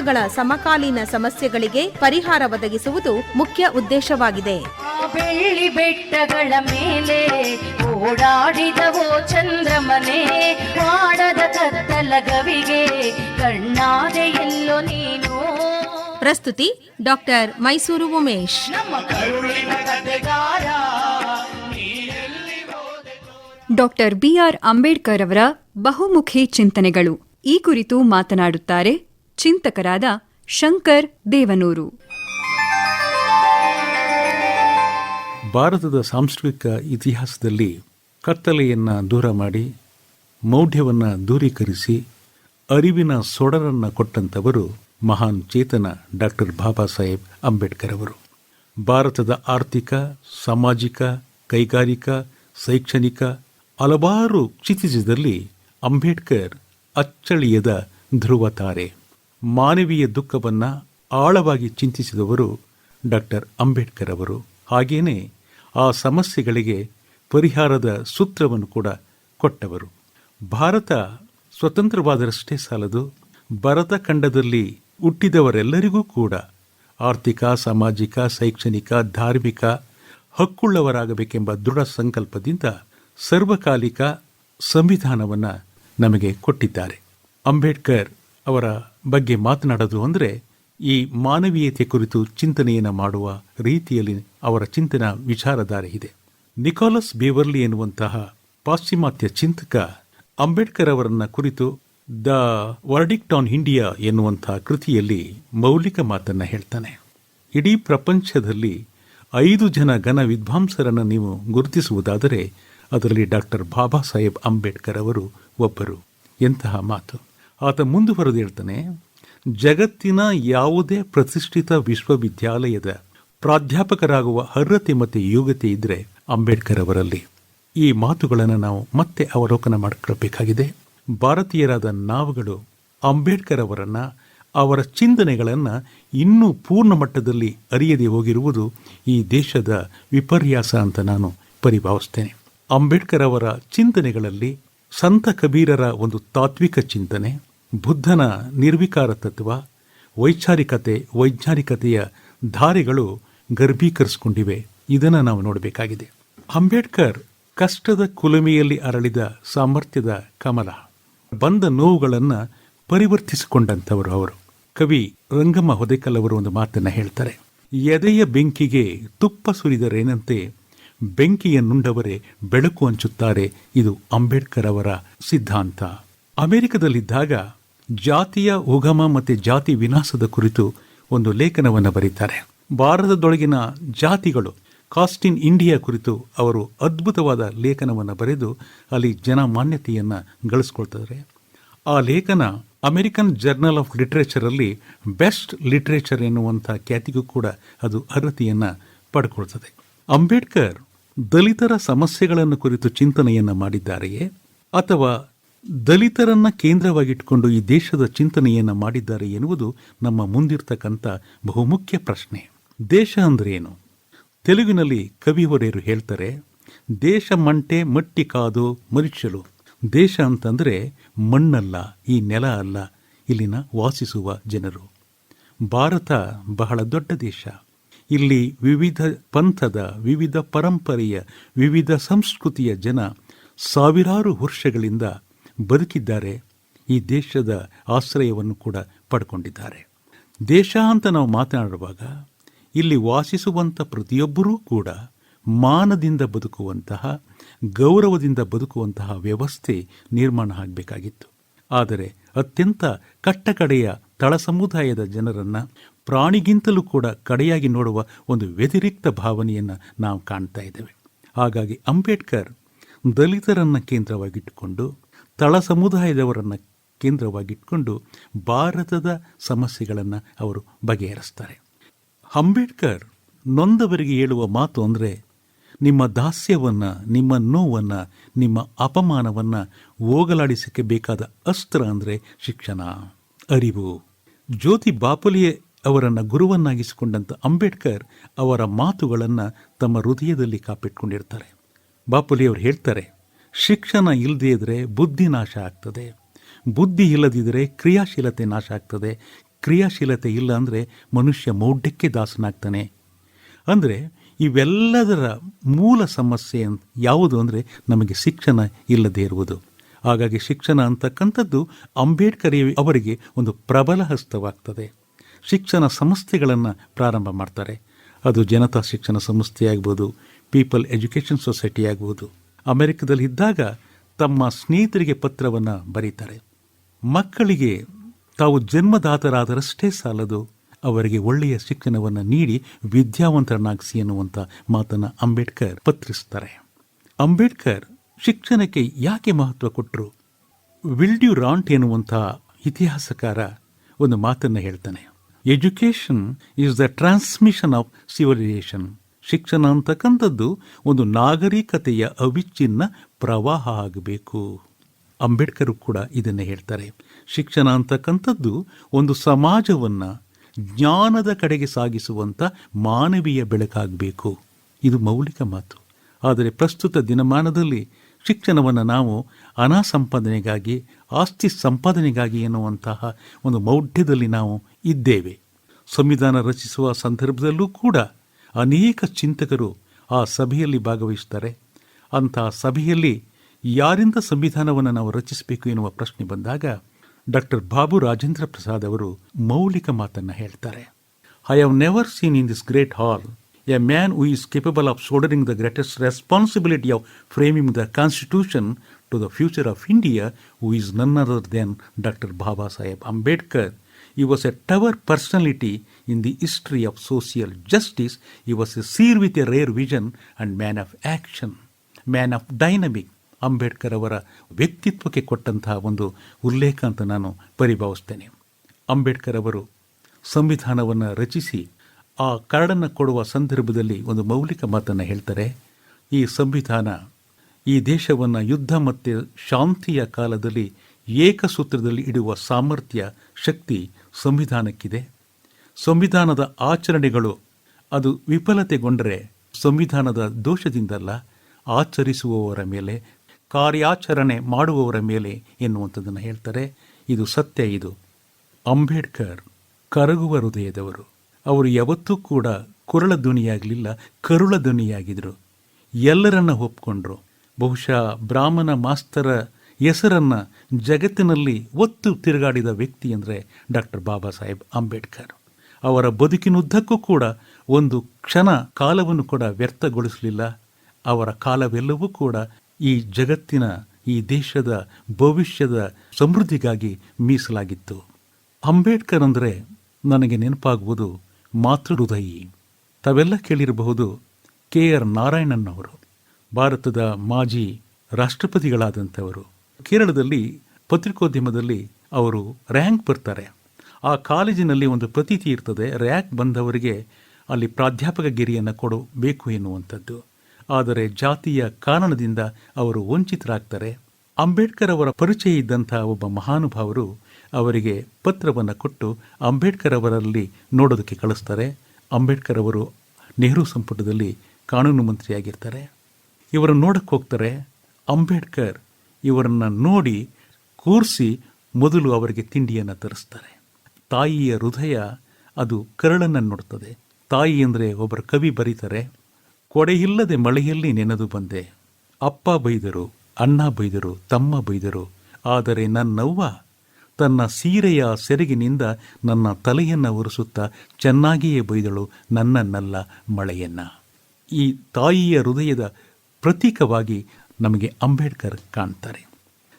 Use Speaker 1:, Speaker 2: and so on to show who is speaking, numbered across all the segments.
Speaker 1: ಜನಾಂಗಗಳ ಸಮಕಾಲೀನ ಸಮಸ್ಯೆಗಳಿಗೆ ಪರಿಹಾರ ಒದಗಿಸುವುದು ಮುಖ್ಯ ಉದ್ದೇಶವಾಗಿದೆ.
Speaker 2: ಆ ಬೆಳ್ಳಿ ಬೆಟ್ಟಗಳ ಮೇಲೆ ಓಡಾಡಿದವೋ ಚಂದ್ರಮನೆ ಮಾಡದ ಕತ್ತಲ ಗವಿಗೆ ಕಣ್ಣಾದೆ ಎಲ್ಲೋ ನೀನು.
Speaker 1: ಪ್ರಸ್ತುತಿ doctor Mysuru Umesh.
Speaker 3: Doctor BR Ambedkar ಅವರ ಬಹುಮುಖಿ ಚಿಂತನೆಗಳು. ಈ ಕುರಿತು ಮಾತನಾಡುತ್ತಾರೆ ಚಿಂತಕರಾದ ಶಂಕರ್ ದೇವನೂರು.
Speaker 4: ಭಾರತದ ಸಾಂಸ್ಕೃತಿಕ ಇತಿಹಾಸದಲ್ಲಿ ಕತ್ತಲೆಯನ್ನು ದೂರ ಮಾಡಿ, ಮೌಢ್ಯವನ್ನು ದೂರೀಕರಿಸಿ, ಅರಿವಿನ ಸೊಡರನ್ನು ಕೊಟ್ಟಂಥವರು ಮಹಾನ್ ಚೇತನ ಡಾಕ್ಟರ್ ಬಾಬಾ ಸಾಹೇಬ್ ಅಂಬೇಡ್ಕರ್ ಅವರು. ಭಾರತದ ಆರ್ಥಿಕ, ಸಾಮಾಜಿಕ, ಕೈಗಾರಿಕಾ, ಶೈಕ್ಷಣಿಕ ಹಲವಾರು ಕ್ಷಿತಿಜದಲ್ಲಿ ಅಂಬೇಡ್ಕರ್ ಅಚ್ಚಳಿಯದ ಧ್ರುವ ತಾರೆ. ಮಾನವೀಯ ದುಃಖವನ್ನು ಆಳವಾಗಿ ಚಿಂತಿಸಿದವರು ಡಾಕ್ಟರ್ ಅಂಬೇಡ್ಕರ್ ಅವರು. ಹಾಗೆಯೇ ಆ ಸಮಸ್ಯೆಗಳಿಗೆ ಪರಿಹಾರದ ಸೂತ್ರವನ್ನು ಕೂಡ ಕೊಟ್ಟವರು. ಭಾರತ ಸ್ವತಂತ್ರವಾದರಷ್ಟೇ ಸಾಲದು. ಭರತ ಖಂಡದಲ್ಲಿ ಹುಟ್ಟಿದವರೆಲ್ಲರಿಗೂ ಕೂಡ ಆರ್ಥಿಕ, ಸಾಮಾಜಿಕ, ಶೈಕ್ಷಣಿಕ, ಧಾರ್ಮಿಕ ಹಕ್ಕುಳ್ಳವರಾಗಬೇಕೆಂಬ ದೃಢ ಸಂಕಲ್ಪದಿಂದ ಸರ್ವಕಾಲಿಕ ಸಂವಿಧಾನವನ್ನು ನಮಗೆ ಕೊಟ್ಟಿದ್ದಾರೆ. ಅಂಬೇಡ್ಕರ್ ಅವರ ಬಗ್ಗೆ ಮಾತನಾಡೋದು ಅಂದರೆ ಈ ಮಾನವೀಯತೆ ಕುರಿತು ಚಿಂತನೆಯನ್ನು ಮಾಡುವ ರೀತಿಯಲ್ಲಿ ಅವರ ಚಿಂತನ ವಿಚಾರಧಾರೆ ಇದೆ. ನಿಕೋಲಸ್ ಬೇವರ್ಲಿ ಎನ್ನುವಂತಹ ಪಾಶ್ಚಿಮಾತ್ಯ ಚಿಂತಕ ಅಂಬೇಡ್ಕರ್ ಅವರನ್ನ ಕುರಿತು ದ ವರ್ಡಿಕ್ಟ್ ಆನ್ ಇಂಡಿಯಾ ಎನ್ನುವಂತಹ ಕೃತಿಯಲ್ಲಿ ಮೌಲಿಕ ಮಾತನ್ನ ಹೇಳ್ತಾನೆ. ಇಡೀ ಪ್ರಪಂಚದಲ್ಲಿ ಐದು ಜನ ಘನ ವಿದ್ವಾಂಸರನ್ನು ನೀವು ಗುರುತಿಸುವುದಾದರೆ ಅದರಲ್ಲಿ ಡಾಕ್ಟರ್ ಬಾಬಾ ಸಾಹೇಬ್ ಅಂಬೇಡ್ಕರ್ ಅವರು ಒಬ್ಬರು. ಎಂತಹ ಮಾತು. ಆತ ಮುಂದುವರೆದು ಹೇಳ್ತಾನೆ, ಜಗತ್ತಿನ ಯಾವುದೇ ಪ್ರತಿಷ್ಠಿತ ವಿಶ್ವವಿದ್ಯಾಲಯದ ಪ್ರಾಧ್ಯಾಪಕರಾಗುವ ಅರ್ಹತೆ ಮತ್ತು ಯೋಗ್ಯತೆ ಇದ್ದರೆ ಅಂಬೇಡ್ಕರ್ ಅವರಲ್ಲಿ. ಈ ಮಾತುಗಳನ್ನು ನಾವು ಮತ್ತೆ ಅವಲೋಕನ ಮಾಡಿಕೊಳ್ಳಬೇಕಾಗಿದೆ ಭಾರತೀಯರಾದ ನಾವುಗಳು ಅಂಬೇಡ್ಕರ್ ಅವರನ್ನು, ಅವರ ಚಿಂತನೆಗಳನ್ನು ಇನ್ನೂ ಪೂರ್ಣ ಮಟ್ಟದಲ್ಲಿ ಅರಿಯದೆ ಹೋಗಿರುವುದು ಈ ದೇಶದ ವಿಪರ್ಯಾಸ ಅಂತ ನಾನು ಪರಿಭಾವಿಸ್ತೇನೆ. ಅಂಬೇಡ್ಕರ್ ಅವರ ಚಿಂತನೆಗಳಲ್ಲಿ ಸಂತ ಕಬೀರರ ಒಂದು ತಾತ್ವಿಕ ಚಿಂತನೆ ಬುದ್ಧನ ನಿರ್ವಿಕಾರ ತತ್ವ, ವೈಚಾರಿಕತೆ, ವೈಜ್ಞಾನಿಕತೆಯ ಧಾರೆಗಳು ಗರ್ಭೀಕರಿಸಿಕೊಂಡಿವೆ. ಇದನ್ನು ನಾವು ನೋಡಬೇಕಾಗಿದೆ. ಅಂಬೇಡ್ಕರ್ ಕಷ್ಟದ ಕುಲುಮೆಯಲ್ಲಿ ಅರಳಿದ ಸಾಮರ್ಥ್ಯದ ಕಮಲ, ಬಂದ ನೋವುಗಳನ್ನು ಪರಿವರ್ತಿಸಿಕೊಂಡಂಥವರು ಅವರು. ಕವಿ ರಂಗಮ್ಮ ಹೊದೆಕಲ್ ಅವರು ಒಂದು ಮಾತನ್ನು ಹೇಳ್ತಾರೆ, ಎದೆಯ ಬೆಂಕಿಗೆ ತುಪ್ಪ ಸುರಿದರೇನಂತೆ ಬೆಂಕಿಯ ನುಂಡವರೇ ಬೆಳಕು ಹಂಚುತ್ತಾರೆ, ಇದು ಅಂಬೇಡ್ಕರ್ ಅವರ ಸಿದ್ಧಾಂತ. ಅಮೆರಿಕದಲ್ಲಿದ್ದಾಗ ಜಾತಿಯ ಉಗಮ ಮತ್ತು ಜಾತಿ ವಿನಾಶದ ಕುರಿತು ಒಂದು ಲೇಖನವನ್ನು ಬರೀತಾರೆ. ಭಾರತದೊಳಗಿನ ಜಾತಿಗಳು ಕಾಸ್ಟ್ ಇನ್ ಇಂಡಿಯಾ ಕುರಿತು ಅವರು ಅದ್ಭುತವಾದ ಲೇಖನವನ್ನು ಬರೆದು ಅಲ್ಲಿ ಜನಮಾನ್ಯತೆಯನ್ನು ಗಳಿಸ್ಕೊಳ್ತಾರೆ. ಆ ಲೇಖನ ಅಮೆರಿಕನ್ ಜರ್ನಲ್ ಆಫ್ ಲಿಟ್ರೇಚರಲ್ಲಿ ಬೆಸ್ಟ್ ಲಿಟ್ರೇಚರ್ ಎನ್ನುವಂಥ ಖ್ಯಾತಿಗೂ ಕೂಡ ಅದು ಅರ್ಹತೆಯನ್ನು ಪಡ್ಕೊಳ್ತದೆ. ಅಂಬೇಡ್ಕರ್ ದಲಿತರ ಸಮಸ್ಯೆಗಳನ್ನು ಕುರಿತು ಚಿಂತನೆಯನ್ನು ಮಾಡಿದ್ದಾರೆಯೇ? ಅಥವಾ ದಲಿತರನ್ನ ಕೇಂದ್ರವಾಗಿಟ್ಟುಕೊಂಡು ಈ ದೇಶದ ಚಿಂತನೆಯನ್ನು ಮಾಡಿದ್ದಾರೆ ಎನ್ನುವುದು ನಮ್ಮ ಮುಂದಿರ್ತಕ್ಕಂಥ ಬಹುಮುಖ್ಯ ಪ್ರಶ್ನೆ. ದೇಶ ಅಂದ್ರೇನು? ತೆಲುಗಿನಲ್ಲಿ ಕವಿವರೇರು ಹೇಳ್ತಾರೆ, ದೇಶ ಮಂಟೆ ಮಟ್ಟಿ ಕಾದು ಮನುಷ್ಯರು ದೇಶ ಅಂತಂದರೆ ಮಣ್ಣಲ್ಲ, ಈ ನೆಲ ಅಲ್ಲ. ಇಲ್ಲಿನ ವಾಸಿಸುವ ಜನರು. ಭಾರತ ಬಹಳ ದೊಡ್ಡ ದೇಶ. ಇಲ್ಲಿ ವಿವಿಧ ಪಂಥದ, ವಿವಿಧ ಪರಂಪರೆಯ, ವಿವಿಧ ಸಂಸ್ಕೃತಿಯ ಜನ ಸಾವಿರಾರು ವರ್ಷಗಳಿಂದ ಬದುಕಿದ್ದಾರೆ, ಈ ದೇಶದ ಆಶ್ರಯವನ್ನು ಕೂಡ ಪಡ್ಕೊಂಡಿದ್ದಾರೆ. ದೇಶ ಅಂತ ನಾವು ಮಾತನಾಡುವಾಗ, ಇಲ್ಲಿ ವಾಸಿಸುವಂಥ ಪ್ರತಿಯೊಬ್ಬರೂ ಕೂಡ ಮಾನದಿಂದ ಬದುಕುವಂತಹ, ಗೌರವದಿಂದ ಬದುಕುವಂತಹ ವ್ಯವಸ್ಥೆ ನಿರ್ಮಾಣ ಆಗಬೇಕಾಗಿತ್ತು. ಆದರೆ ಅತ್ಯಂತ ಕಟ್ಟಕಡೆಯ ತಳ ಸಮುದಾಯದ ಜನರನ್ನು ಪ್ರಾಣಿಗಿಂತಲೂ ಕೂಡ ಕಡೆಯಾಗಿ ನೋಡುವ ಒಂದು ವ್ಯತಿರಿಕ್ತ ಭಾವನೆಯನ್ನು ನಾವು ಕಾಣ್ತಾ ಇದ್ದೇವೆ. ಹಾಗಾಗಿ ಅಂಬೇಡ್ಕರ್ ದಲಿತರನ್ನು ಕೇಂದ್ರವಾಗಿಟ್ಟುಕೊಂಡು ತಳ ಸಮುದಾಯದವರನ್ನು ಕೇಂದ್ರವಾಗಿಟ್ಕೊಂಡು ಭಾರತದ ಸಮಸ್ಯೆಗಳನ್ನು ಅವರು ಬಗೆಹರಿಸ್ತಾರೆ. ಅಂಬೇಡ್ಕರ್ ನೊಂದವರಿಗೆ ಹೇಳುವ ಮಾತು ಅಂದರೆ ನಿಮ್ಮ ದಾಸ್ಯವನ್ನು, ನಿಮ್ಮ ನೋವನ್ನು, ನಿಮ್ಮ ಅಪಮಾನವನ್ನು ಹೋಗಲಾಡಿಸಕ್ಕೆ ಬೇಕಾದ ಅಸ್ತ್ರ ಅಂದರೆ ಶಿಕ್ಷಣ. ಅರಿವು. ಜ್ಯೋತಿ ಬಾಪುಲಿಯೇ ಅವರನ್ನು ಗುರುವನ್ನಾಗಿಸಿಕೊಂಡಂಥ ಅಂಬೇಡ್ಕರ್ ಅವರ ಮಾತುಗಳನ್ನು ತಮ್ಮ ಹೃದಯದಲ್ಲಿ ಕಾಪಿಟ್ಕೊಂಡಿರ್ತಾರೆ. ಬಾಪುಲಿ ಅವರು ಹೇಳ್ತಾರೆ ಶಿಕ್ಷಣ ಇಲ್ಲದೇ ಇದ್ದರೆ ಬುದ್ಧಿ ನಾಶ ಆಗ್ತದೆ. ಬುದ್ಧಿ ಇಲ್ಲದಿದ್ದರೆ ಕ್ರಿಯಾಶೀಲತೆ ನಾಶ ಆಗ್ತದೆ. ಕ್ರಿಯಾಶೀಲತೆ ಇಲ್ಲ ಅಂದರೆ ಮನುಷ್ಯ ಮೌಢ್ಯಕ್ಕೆ ದಾಸನಾಗ್ತಾನೆ. ಅಂದರೆ ಇವೆಲ್ಲದರ ಮೂಲ ಸಮಸ್ಯೆ ಯಾವುದು ಅಂದರೆ ನಮಗೆ ಶಿಕ್ಷಣ ಇಲ್ಲದೇ ಇರುವುದು. ಹಾಗಾಗಿ ಶಿಕ್ಷಣ ಅಂತಕ್ಕಂಥದ್ದು ಅಂಬೇಡ್ಕರ್ ಅವರಿಗೆ ಒಂದು ಪ್ರಬಲ ಹಸ್ತವಾಗ್ತದೆ. ಶಿಕ್ಷಣ ಸಂಸ್ಥೆಗಳನ್ನು ಪ್ರಾರಂಭ ಮಾಡ್ತಾರೆ. ಅದು ಜನತಾ ಶಿಕ್ಷಣ ಸಂಸ್ಥೆ ಆಗ್ಬೋದು ಪೀಪಲ್ ಎಜುಕೇಷನ್ ಸೊಸೈಟಿ ಆಗ್ಬೋದು. ಅಮೆರಿಕದಲ್ಲಿ ಇದ್ದಾಗ ತಮ್ಮ ಸ್ನೇಹಿತರಿಗೆ ಪತ್ರವನ್ನು ಬರೀತಾರೆ. ಮಕ್ಕಳಿಗೆ ತಾವು ಜನ್ಮದಾತರಾದರಷ್ಟೇ ಸಾಲದು, ಅವರಿಗೆ ಒಳ್ಳೆಯ ಶಿಕ್ಷಣವನ್ನು ನೀಡಿ ವಿದ್ಯಾವಂತರನ್ನಾಗಿಸಿ ಎನ್ನುವಂಥ ಮಾತನ್ನು ಅಂಬೇಡ್ಕರ್ ಪತ್ರಿಸ್ತಾರೆ. ಅಂಬೇಡ್ಕರ್ ಶಿಕ್ಷಣಕ್ಕೆ ಯಾಕೆ ಮಹತ್ವ ಕೊಟ್ಟರು ವಿಲ್ಡ್ಯೂ ರಾಂಟ್ ಎನ್ನುವಂಥ ಇತಿಹಾಸಕಾರ ಒಂದು ಮಾತನ್ನು ಹೇಳ್ತಾನೆ. Education is the transmission of civilisation ಶಿಕ್ಷಣ ಅಂತಕ್ಕಂಥದ್ದು ಒಂದು ನಾಗರಿಕತೆಯ ಅವಿಚ್ಛಿನ್ನ ಪ್ರವಾಹ ಆಗಬೇಕು. ಅಂಬೇಡ್ಕರ್ ಕೂಡ ಇದನ್ನು ಹೇಳ್ತಾರೆ. ಶಿಕ್ಷಣ ಅಂತಕ್ಕಂಥದ್ದು ಒಂದು ಸಮಾಜವನ್ನು ಜ್ಞಾನದ ಕಡೆಗೆ ಸಾಗಿಸುವಂಥ ಮಾನವೀಯ ಬೆಳಕಾಗಬೇಕು. ಇದು ಮೌಲಿಕ ಮಾತು. ಆದರೆ ಪ್ರಸ್ತುತ ದಿನಮಾನದಲ್ಲಿ ಶಿಕ್ಷಣವನ್ನು ನಾವು ಹಣ ಸಂಪಾದನೆಗಾಗಿ ಆಸ್ತಿ ಸಂಪಾದನೆಗಾಗಿ ಎನ್ನುವಂತಹ ಒಂದು ಮೌಢ್ಯದಲ್ಲಿ ನಾವು ಇದ್ದೇವೆ. ಸಂವಿಧಾನ ರಚಿಸುವ ಸಂದರ್ಭದಲ್ಲೂ ಕೂಡ ಅನೇಕ ಚಿಂತಕರು ಆ ಸಭೆಯಲ್ಲಿ ಭಾಗವಹಿಸ್ತಾರೆ ಅಂತಹ ಸಭೆಯಲ್ಲಿ ಯಾರಿಂದ ಸಂವಿಧಾನವನ್ನು ನಾವು ರಚಿಸಬೇಕು ಎನ್ನುವ ಪ್ರಶ್ನೆ ಬಂದಾಗ ಡಾಕ್ಟರ್ ಬಾಬು ರಾಜೇಂದ್ರ ಪ್ರಸಾದ್ ಅವರು ಮೌಲಿಕ ಮಾತನ್ನು ಹೇಳ್ತಾರೆ. I have never seen in this great hall a man who is capable of shouldering the greatest responsibility of framing the constitution to the future of India who is none other than doctor Baba Saheb Ambedkar He was a tower personality in the history of social justice. He was a seer with a rare vision and man of action, man of dynamic. Ambedkar ಅವರ ವ್ಯಕ್ತಿತ್ವಕ್ಕೆ ಕೊಟ್ಟಂತಹ ಒಂದು ಉಲ್ಲೇಖ ಅಂತ ನಾನು ಪರಿಭಾವಿಸ್ತೇನೆ ಅಂಬೇಡ್ಕರ್ ಅವರು ಸಂವಿಧಾನವನ್ನು ರಚಿಸಿ ಆ ಕರಡನ್ನು ಕೊಡುವ ಸಂದರ್ಭದಲ್ಲಿ ಒಂದು ಮೌಲಿಕ ಮಾತನ್ನು ಹೇಳ್ತಾರೆ ಈ ಸಂವಿಧಾನ ಈ ದೇಶವನ್ನು ಯುದ್ಧ ಮತ್ತು ಶಾಂತಿಯ ಕಾಲದಲ್ಲಿ ಏಕಸೂತ್ರದಲ್ಲಿ ಇಡುವ ಸಾಮರ್ಥ್ಯ, ಶಕ್ತಿ ಸಂವಿಧಾನಕ್ಕಿದೆ. ಸಂವಿಧಾನದ ಆಚರಣೆಗಳು ಅದು ವಿಫಲತೆಗೊಂಡರೆ ಸಂವಿಧಾನದ ದೋಷದಿಂದಲ್ಲ, ಆಚರಿಸುವವರ ಮೇಲೆ, ಕಾರ್ಯಾಚರಣೆ ಮಾಡುವವರ ಮೇಲೆ ಎನ್ನುವಂಥದ್ದನ್ನು ಹೇಳ್ತಾರೆ. ಇದು ಸತ್ಯ ಇದು. ಅಂಬೇಡ್ಕರ್ ಕರಗುವ ಹೃದಯದವರು. ಅವರು ಯಾವತ್ತೂ ಕೂಡ ಕುರಳ ಧ್ವನಿಯಾಗಲಿಲ್ಲ, ಕರುಳ ಧ್ವನಿಯಾಗಿದ್ದರು ಎಲ್ಲರನ್ನ ಒಪ್ಕೊಂಡ್ರು. ಬಹುಶಃ ಬ್ರಾಹ್ಮಣ ಮಾಸ್ತರ ಹೆಸರನ್ನು ಜಗತ್ತಿನಲ್ಲಿ ಒತ್ತು ತಿರುಗಾಡಿದ ವ್ಯಕ್ತಿ ಅಂದರೆ ಡಾಕ್ಟರ್ ಬಾಬಾ ಸಾಹೇಬ್ ಅಂಬೇಡ್ಕರ್. ಅವರ ಬದುಕಿನುದ್ದಕ್ಕೂ ಕೂಡ ಒಂದು ಕ್ಷಣ ಕಾಲವನ್ನು ಕೂಡ ವ್ಯರ್ಥಗೊಳಿಸಲಿಲ್ಲ. ಅವರ ಕಾಲವೆಲ್ಲವೂ ಕೂಡ ಈ ಜಗತ್ತಿನ, ಈ ದೇಶದ ಭವಿಷ್ಯದ ಸಮೃದ್ಧಿಗಾಗಿ ಮೀಸಲಾಗಿತ್ತು. ಅಂಬೇಡ್ಕರ್ ಅಂದರೆ ನನಗೆ ನೆನಪಾಗುವುದು ಮಾತೃಹೃದಯಿ. ತಾವೆಲ್ಲ ಕೇಳಿರಬಹುದು ಕೆ ಆರ್ ನಾರಾಯಣನ್ ಅವರು. ಭಾರತದ ಮಾಜಿ ರಾಷ್ಟ್ರಪತಿಗಳಾದಂಥವರು. ಕೇರಳದಲ್ಲಿ ಪತ್ರಿಕೋದ್ಯಮದಲ್ಲಿ ಅವರು ರ್ಯಾಂಕ್ ಬರ್ತಾರೆ. ಆ ಕಾಲೇಜಿನಲ್ಲಿ ಒಂದು ಪ್ರತೀತಿ ಇರ್ತದೆ, ರ್ಯಾಂಕ್ ಬಂದವರಿಗೆ ಅಲ್ಲಿ ಪ್ರಾಧ್ಯಾಪಕ ಗಿರಿಯನ್ನು ಕೊಡಬೇಕು ಎನ್ನುವಂಥದ್ದು. ಆದರೆ ಜಾತಿಯ ಕಾರಣದಿಂದ ಅವರು ವಂಚಿತರಾಗ್ತಾರೆ. ಅಂಬೇಡ್ಕರ್ ಅವರ ಪರಿಚಯ ಇದ್ದಂಥ ಒಬ್ಬ ಮಹಾನುಭಾವರು ಅವರಿಗೆ ಪತ್ರವನ್ನು ಕೊಟ್ಟು ಅಂಬೇಡ್ಕರ್ ಅವರಲ್ಲಿ ನೋಡೋದಕ್ಕೆ ಕಳಿಸ್ತಾರೆ. ಅಂಬೇಡ್ಕರ್ ಅವರು ನೆಹರು ಸಂಪುಟದಲ್ಲಿ ಕಾನೂನು ಮಂತ್ರಿಯಾಗಿರ್ತಾರೆ. ಇವರನ್ನು ನೋಡಕ್ಕೆ ಹೋಗ್ತಾರೆ ಅಂಬೇಡ್ಕರ್. ಇವರನ್ನು ನೋಡಿ ಕೂರಿಸಿ ಮೊದಲು ಅವರಿಗೆ ತಿಂಡಿಯನ್ನು ತರಿಸ್ತಾರೆ. ತಾಯಿಯ ಹೃದಯ ಅದು ಕರಳನ್ನು ನೋಡ್ತದೆ. ತಾಯಿ ಅಂದರೆ ಒಬ್ಬರು ಕವಿ ಬರೀತಾರೆ, ಕೊಡೆಯಿಲ್ಲದೆ ಮಳೆಯಲ್ಲಿ ನೆನೆದು ಬಂದೆ. ಅಪ್ಪ ಬೈದರು, ಅಣ್ಣ ಬೈದರು, ತಮ್ಮ ಬೈದರು. ಆದರೆ ನನ್ನವ್ವ ತನ್ನ ಸೀರೆಯ ಸೆರಗಿನಿಂದ ನನ್ನ ತಲೆಯನ್ನು ಒರೆಸುತ್ತಾ ಚೆನ್ನಾಗಿಯೇ ಬೈದಳು ನನ್ನನ್ನಲ್ಲ ಮಳೆಯನ್ನ. ಈ ತಾಯಿಯ ಹೃದಯದ ಪ್ರತೀಕವಾಗಿ ನಮಗೆ ಅಂಬೇಡ್ಕರ್ ಕಾಣ್ತಾರೆ.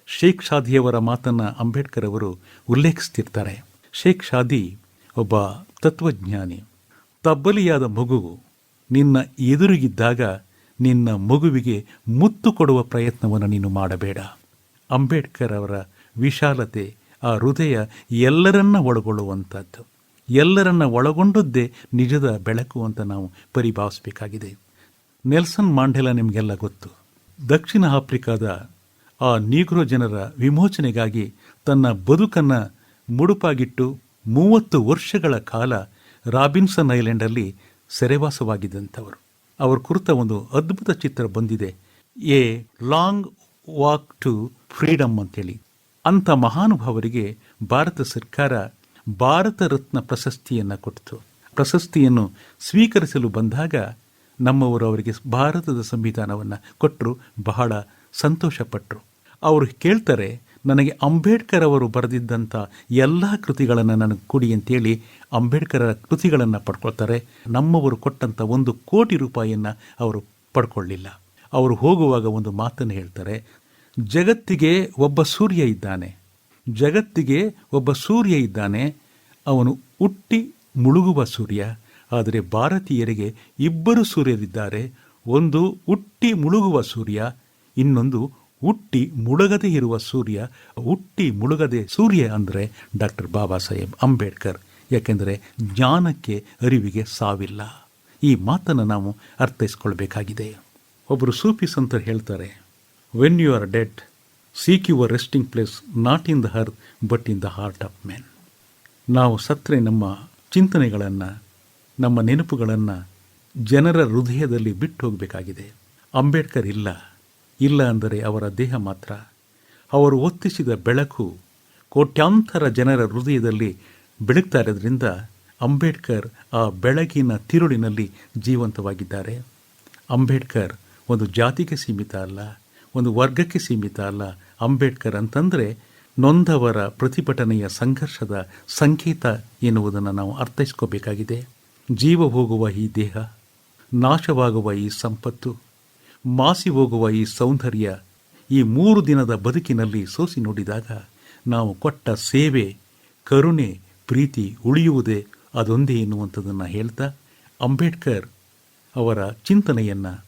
Speaker 4: ಶೇಖ್ ಶಾದಿಯವರ ಮಾತನ್ನು ಅಂಬೇಡ್ಕರ್ ಅವರು ಉಲ್ಲೇಖಿಸ್ತಿರ್ತಾರೆ. ಶೇಖ್ ಶಾದಿ ಒಬ್ಬ ತತ್ವಜ್ಞಾನಿ. ತಬ್ಬಲಿಯಾದ ಮಗು ನಿನ್ನ ಎದುರಿಗಿದ್ದಾಗ ನಿನ್ನ ಮಗುವಿಗೆ ಮುತ್ತು ಕೊಡುವ ಪ್ರಯತ್ನವನ್ನು ನೀನು ಮಾಡಬೇಡ. ಅಂಬೇಡ್ಕರ್ ಅವರ ವಿಶಾಲತೆ, ಆ ಹೃದಯ ಎಲ್ಲರನ್ನ ಒಳಗೊಳ್ಳುವಂಥದ್ದು ಎಲ್ಲರನ್ನ ಒಳಗೊಂಡದ್ದೇ ನಿಜದ ಬೆಳಕು ಅಂತ ನಾವು ಪರಿಭಾವಿಸಬೇಕಾಗಿದೆ. ನೆಲ್ಸನ್ ಮಾಂಡೆಲ ನಿಮಗೆಲ್ಲ ಗೊತ್ತು. ದಕ್ಷಿಣ ಆಫ್ರಿಕಾದ ಆ ನೀಗ್ರೋ ಜನರ ವಿಮೋಚನೆಗಾಗಿ ತನ್ನ ಬದುಕನ್ನು ಮುಡುಪಾಗಿಟ್ಟು ಮೂವತ್ತು ವರ್ಷಗಳ ಕಾಲ ರಾಬಿನ್ಸನ್ ಐಲ್ಯಾಂಡಲ್ಲಿ ಸೆರೆವಾಸವಾಗಿದ್ದಂಥವರು. ಅವರ ಕುರಿತ ಒಂದು ಅದ್ಭುತ ಚಿತ್ರ ಬಂದಿದೆ. A long walk to freedom ಅಂತೇಳಿ. ಅಂಥ ಮಹಾನುಭಾವರಿಗೆ ಭಾರತ ಸರ್ಕಾರ ಭಾರತ ರತ್ನ ಪ್ರಶಸ್ತಿಯನ್ನು ಕೊಟ್ಟಿತು. ಪ್ರಶಸ್ತಿಯನ್ನು ಸ್ವೀಕರಿಸಲು ಬಂದಾಗ ನಮ್ಮವರು ಅವರಿಗೆ ಭಾರತದ ಸಂವಿಧಾನವನ್ನು ಕೊಟ್ಟರು ಬಹಳ ಸಂತೋಷಪಟ್ಟರು ಅವರು ಕೇಳ್ತಾರೆ, ನನಗೆ ಅಂಬೇಡ್ಕರ್ ಅವರು ಬರೆದಿದ್ದಂಥ ಎಲ್ಲ ಕೃತಿಗಳನ್ನು ನನಗೆ ಕೊಡಿ ಅಂತೇಳಿ ಅಂಬೇಡ್ಕರ ಕೃತಿಗಳನ್ನು ಪಡ್ಕೊಳ್ತಾರೆ. ನಮ್ಮವರು ಕೊಟ್ಟಂಥ ಒಂದು ಕೋಟಿ ರೂಪಾಯಿಯನ್ನು ಅವರು ಪಡ್ಕೊಳ್ಳಿಲ್ಲ. ಅವರು ಹೋಗುವಾಗ ಒಂದು ಮಾತನ್ನು ಹೇಳ್ತಾರೆ, ಜಗತ್ತಿಗೆ ಒಬ್ಬ ಸೂರ್ಯ ಇದ್ದಾನೆ. ಜಗತ್ತಿಗೆ ಒಬ್ಬ ಸೂರ್ಯ ಇದ್ದಾನೆ. ಅವನು ಹುಟ್ಟಿ ಮುಳುಗುವ ಸೂರ್ಯ. ಆದರೆ ಭಾರತೀಯರಿಗೆ ಇಬ್ಬರು ಸೂರ್ಯರಿದ್ದಾರೆ. ಒಂದು ಹುಟ್ಟಿ ಮುಳುಗುವ ಸೂರ್ಯ, ಇನ್ನೊಂದು ಹುಟ್ಟಿ ಮುಳುಗದೆ ಇರುವ ಸೂರ್ಯ. ಹುಟ್ಟಿ ಮುಳುಗದೆ ಸೂರ್ಯ ಅಂದರೆ ಡಾಕ್ಟರ್ ಬಾಬಾ ಸಾಹೇಬ್ ಅಂಬೇಡ್ಕರ್. ಯಾಕೆಂದರೆ ಜ್ಞಾನಕ್ಕೆ ಅರಿವಿಗೆ ಸಾವಿಲ್ಲ. ಈ ಮಾತನ್ನು ನಾವು ಅರ್ಥೈಸ್ಕೊಳ್ಬೇಕಾಗಿದೆ. ಒಬ್ಬರು ಸೂಫಿಸ್ ಅಂತ ಹೇಳ್ತಾರೆ when you are dead seek your resting place not in the earth but in the heart of men ನಾವು ಸತ್ತರೆ ನಮ್ಮ ಚಿಂತನೆಗಳನ್ನು ನಮ್ಮ ನೆನಪುಗಳನ್ನು ಜನರ ಹೃದಯದಲ್ಲಿ ಬಿಟ್ಟು ಹೋಗಬೇಕಾಗಿದೆ. ಅಂಬೇಡ್ಕರ್ ಇಲ್ಲ. ಇಲ್ಲ ಅಂದರೆ ಅವರ ದೇಹ ಮಾತ್ರ. ಅವರು ಒತ್ತಿಸಿದ ಬೆಳಕು ಕೋಟ್ಯಾಂತರ ಜನರ ಹೃದಯದಲ್ಲಿ ಬೆಳಗ್ತಾ ಇರೋದ್ರಿಂದ ಅಂಬೇಡ್ಕರ್ ಆ ಬೆಳಗಿನ ತಿರುಳಿನಲ್ಲಿ ಜೀವಂತವಾಗಿದ್ದಾರೆ. ಅಂಬೇಡ್ಕರ್ ಒಂದು ಜಾತಿಗೆ ಸೀಮಿತ ಅಲ್ಲ, ಒಂದು ವರ್ಗಕ್ಕೆ ಸೀಮಿತ ಅಲ್ಲ. ಅಂಬೇಡ್ಕರ್ ಅಂತಂದರೆ ನೊಂದವರ ಪ್ರತಿಭಟನೆಯ ಸಂಘರ್ಷದ ಸಂಕೇತ ಎನ್ನುವುದನ್ನು ನಾವು ಅರ್ಥೈಸ್ಕೋಬೇಕಾಗಿದೆ. ಜೀವ ಹೋಗುವ ಈ ದೇಹ, ನಾಶವಾಗುವ ಈ ಸಂಪತ್ತು ಮಾಸಿ ಹೋಗುವ ಈ ಸೌಂದರ್ಯ ಈ ಮೂರು ದಿನದ ಬದುಕಿನಲ್ಲಿ ಸೋಸಿ ನೋಡಿದಾಗ ನಾವು ಕೊಟ್ಟ ಸೇವೆ, ಕರುಣೆ, ಪ್ರೀತಿ ಉಳಿಯುವುದೇ ಅದೊಂದೇ ಎನ್ನುವಂಥದ್ದನ್ನು ಹೇಳ್ತಾ ಅಂಬೇಡ್ಕರ್ ಅವರ ಚಿಂತನೆಯನ್ನು,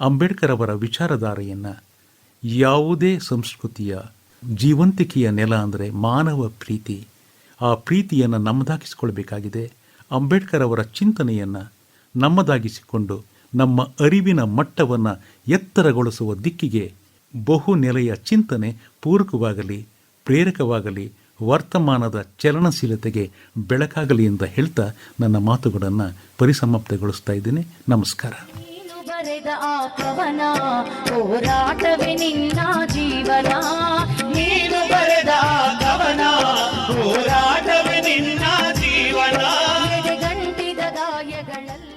Speaker 4: ಅಂಬೇಡ್ಕರ್ ಅವರ ವಿಚಾರಧಾರೆಯನ್ನು ಯಾವುದೇ ಸಂಸ್ಕೃತಿಯ ಜೀವಂತಿಕೆಯ ನೆಲ ಅಂದರೆ ಮಾನವ ಪ್ರೀತಿ, ಆ ಪ್ರೀತಿಯನ್ನು ನಮ್ಮದಾಗಿಸಿಕೊಳ್ಬೇಕಾಗಿದೆ. ಅಂಬೇಡ್ಕರ್ ಅವರ ಚಿಂತನೆಯನ್ನು ನಮ್ಮದಾಗಿಸಿಕೊಂಡು ನಮ್ಮ ಅರಿವಿನ ಮಟ್ಟವನ್ನು ಎತ್ತರಗೊಳಿಸುವ ದಿಕ್ಕಿಗೆ ಬಹು ನೆಲೆಯ ಚಿಂತನೆ ಪೂರಕವಾಗಲಿ, ಪ್ರೇರಕವಾಗಲಿ, ವರ್ತಮಾನದ ಚಲನಶೀಲತೆಗೆ ಬೆಳಕಾಗಲಿ ಅಂತ ಹೇಳ್ತಾ ನನ್ನ ಮಾತುಗಳನ್ನು ಪರಿಸಮಾಪ್ತಗೊಳಿಸ್ತಾ ಇದ್ದೀನಿ. ನಮಸ್ಕಾರ.
Speaker 2: ಜೀವನ.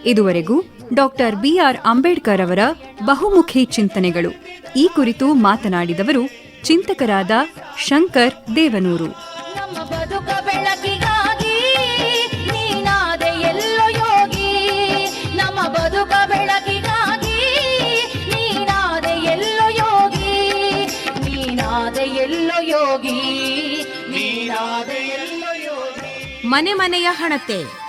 Speaker 3: ಇದುವರೆಗೂ ಡಾಕ್ಟರ್ ಬಿಆರ್ ಅಂಬೇಡ್ಕರ್ ಅವರ ಬಹುಮುಖಿ ಚಿಂತನೆಗಳು. ಈ ಕುರಿತು ಮಾತನಾಡಿದವರು ಚಿಂತಕರಾದ ಶಂಕರ್ ದೇವನೂರು.
Speaker 2: ನಮ್ಮ ಬದುಕ ಬೆಳಕಿಗಾಗಿ ನೀನಾದೆ ಎಲ್ಲೋ ಯೋಗಿ. ನಮ್ಮ ಬದುಕ ಬೆಳಕಿಗಾಗಿ ನೀನಾದೆ ಎಲ್ಲೋ ಯೋಗಿ. ನೀನಾದೆ ಎಲ್ಲೋ ಯೋಗಿ. ನೀನಾದೆ ಎಲ್ಲೋ ಯೋಗಿ.
Speaker 1: ಮನೆ ಮನೆಯ ಹಣತೆ.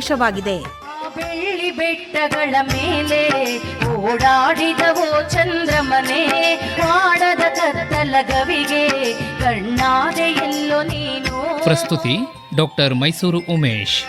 Speaker 2: ಆ ಬೆಳ್ಳಿ ಬೆಟ್ಟಗಳ ಮೇಲೆ ಓಡಾಡಿದವೋ ಚಂದ್ರಮನೆ ಮಾಡದ ಕತ್ತಲ ಗವಿಗೆ ಕಣ್ಣಾದೆ ಎಲ್ಲೋ ನೀನು.
Speaker 5: ಪ್ರಸ್ತುತಿ ಡಾಕ್ಟರ್ ಮೈಸೂರು ಉಮೇಶ್.